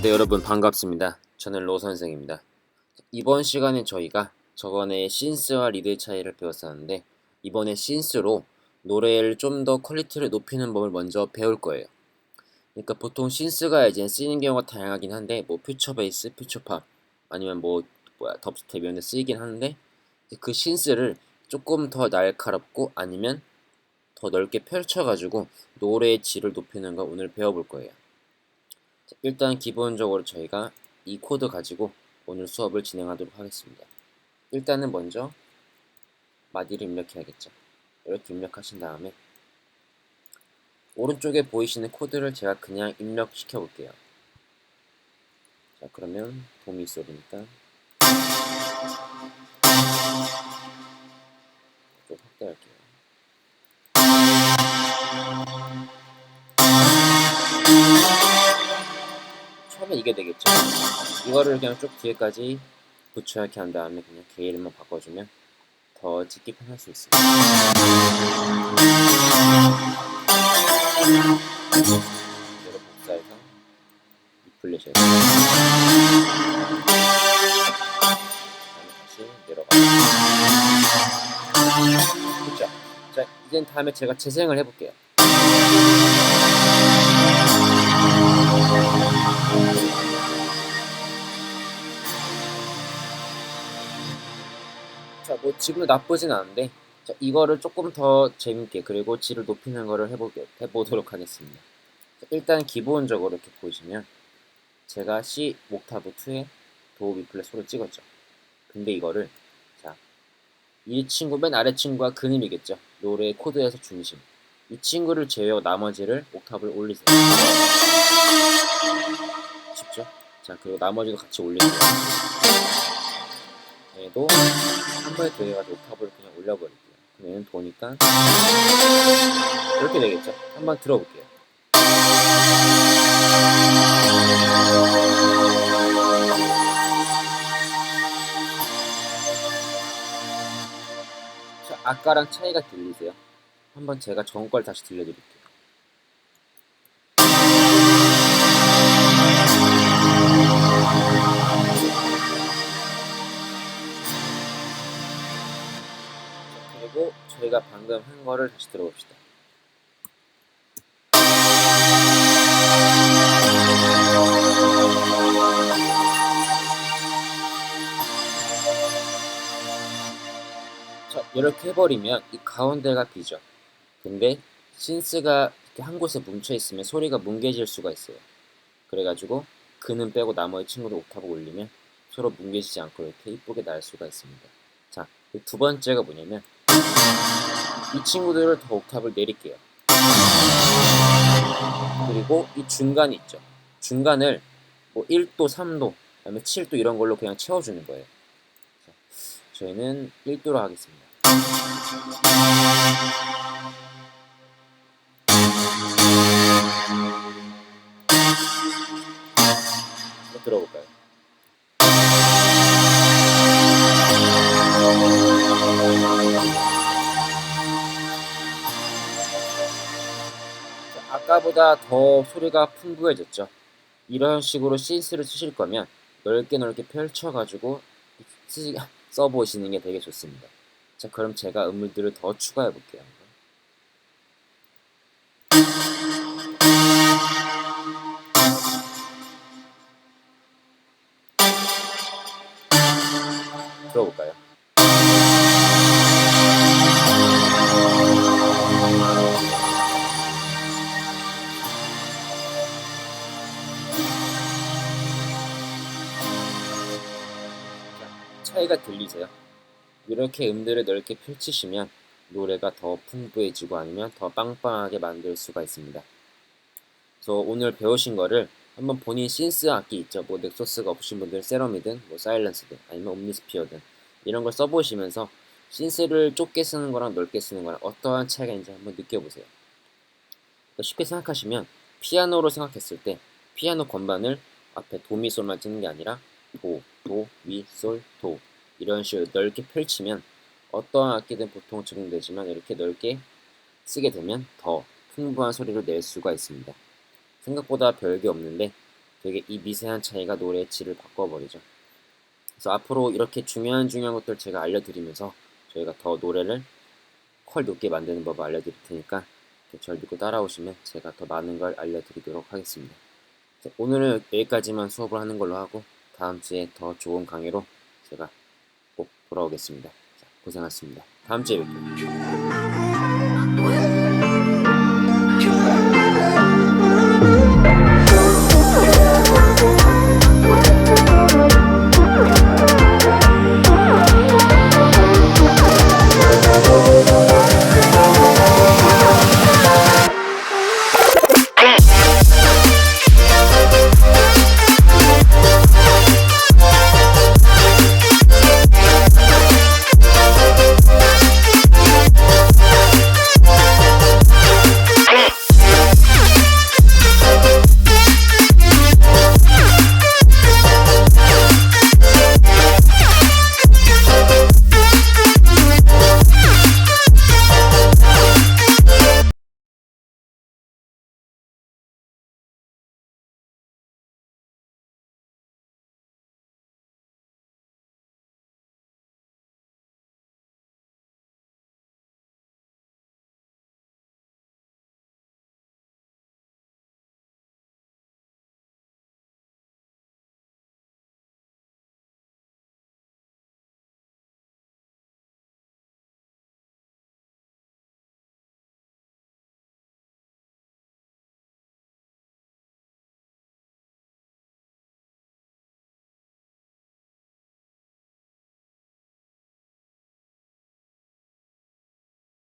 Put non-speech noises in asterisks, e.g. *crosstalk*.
아, 네 여러분 반갑습니다. 저는 로 선생입니다. 이번 시간에 저희가 저번에 신스와 리드의 차이를 배웠었는데 이번에 신스로 노래를 좀 더 퀄리티를 높이는 법을 먼저 배울 거예요. 그러니까 보통 신스가 이제 쓰이는 경우가 다양하긴 한데 뭐 퓨처 베이스, 퓨처 팝 아니면 뭐 뭐야 덥스텝 이런 데 쓰이긴 하는데 그 신스를 조금 더 날카롭고 아니면 더 넓게 펼쳐가지고 노래의 질을 높이는 거 오늘 배워볼 거예요. 자, 일단 기본적으로 저희가 이 코드 가지고 오늘 수업을 진행하도록 하겠습니다. 일단은 먼저 마디를 입력해야겠죠. 이렇게 입력하신 다음에 오른쪽에 보이시는 코드를 제가 그냥 입력시켜 볼게요. 자 그러면 도미 소리니까 좀 확대할게요. 이게 되겠죠. 이거를 그냥 쭉 뒤에까지 붙여 이렇게 한 다음에 그냥 게일만 바꿔주면 더 찍기 편할 수 있어요. 그대로 복사해서 이 플랫에서 다시 내려가. 그죠? 자, 이젠 다음에 제가 재생을 해볼게요. 자, 뭐 지금도 나쁘진 않은데 자, 이거를 조금 더 재밌게 그리고 질을 높이는 거를 해보게, 해보도록 하겠습니다. 자, 일단 기본적으로 이렇게 보시면 제가 C 옥타브 2에 도 미플랫 소를 찍었죠. 근데 이거를 자, 이 친구 맨 아래 친구가 근음이겠죠. 노래 코드에서 중심. 이 친구를 제외하고 나머지를 옥타브를 올리세요. 쉽죠? 자, 그리고 나머지도 같이 올리세요. 얘도 한 번에 더 해가지고 옥타브를 그냥 올려버릴게요. 그럼 얘는 도니까 이렇게 되겠죠? 한번 들어볼게요. 자, 아까랑 차이가 들리세요? 한번 제가 전 걸 다시 들려드릴게요. 저희가 방금 한 거를 다시 들어봅시다. 자, 이렇게 해버리면 이 가운데가 비죠. 근데 신스가 이렇게 한 곳에 뭉쳐 있으면 소리가 뭉개질 수가 있어요. 그래가지고 그는 빼고 나머지 친구들 옥타브 올리면 서로 뭉개지지 않고 이렇게 이쁘게 날 수가 있습니다. 자, 그두 번째가 뭐냐면 이 친구들을 더 옥탑을 내릴게요. 그리고 이 중간 있죠. 중간을 뭐 1도, 3도, 그다음에 7도 이런 걸로 그냥 채워주는 거예요. 자, 저희는 1도로 하겠습니다. 아까보다 더 소리가 풍부해졌죠. 이런 식으로 신스를 쓰실 거면 넓게 넓게 펼쳐가지고 쓰, *laughs* 써보시는 게 되게 좋습니다. 자, 그럼 제가 음물들을 더 추가해 볼게요. 들어볼까요? 차이가 들리세요? 이렇게 음들을 넓게 펼치시면 노래가 더 풍부해지고 아니면 더 빵빵하게 만들 수가 있습니다. 그래서 오늘 배우신 거를 한번 본인 신스 악기 있죠. 뭐 넥소스가 없으신 분들 세럼이든 뭐 사일런스든 아니면 옴니스피어든 이런 걸 써보시면서 신스를 좁게 쓰는 거랑 넓게 쓰는 거랑 어떠한 차이가 있는지 한번 느껴보세요. 쉽게 생각하시면 피아노로 생각했을 때 피아노 건반을 앞에 도미솔만 찍는 게 아니라 도, 도, 미, 솔, 도 이런 식으로 넓게 펼치면 어떠한 악기든 보통 적용되지만 이렇게 넓게 쓰게 되면 더 풍부한 소리를 낼 수가 있습니다. 생각보다 별게 없는데 되게 이 미세한 차이가 노래의 질을 바꿔버리죠. 그래서 앞으로 이렇게 중요한 중요한 것들 제가 알려드리면서 저희가 더 노래를 퀄 높게 만드는 법을 알려드릴 테니까 절 믿고 따라오시면 제가 더 많은 걸 알려드리도록 하겠습니다. 자, 오늘은 여기까지만 수업을 하는 걸로 하고 다음 주에 더 좋은 강의로 제가 꼭 돌아오겠습니다. 자, 고생하셨습니다. 다음 주에 뵐게요.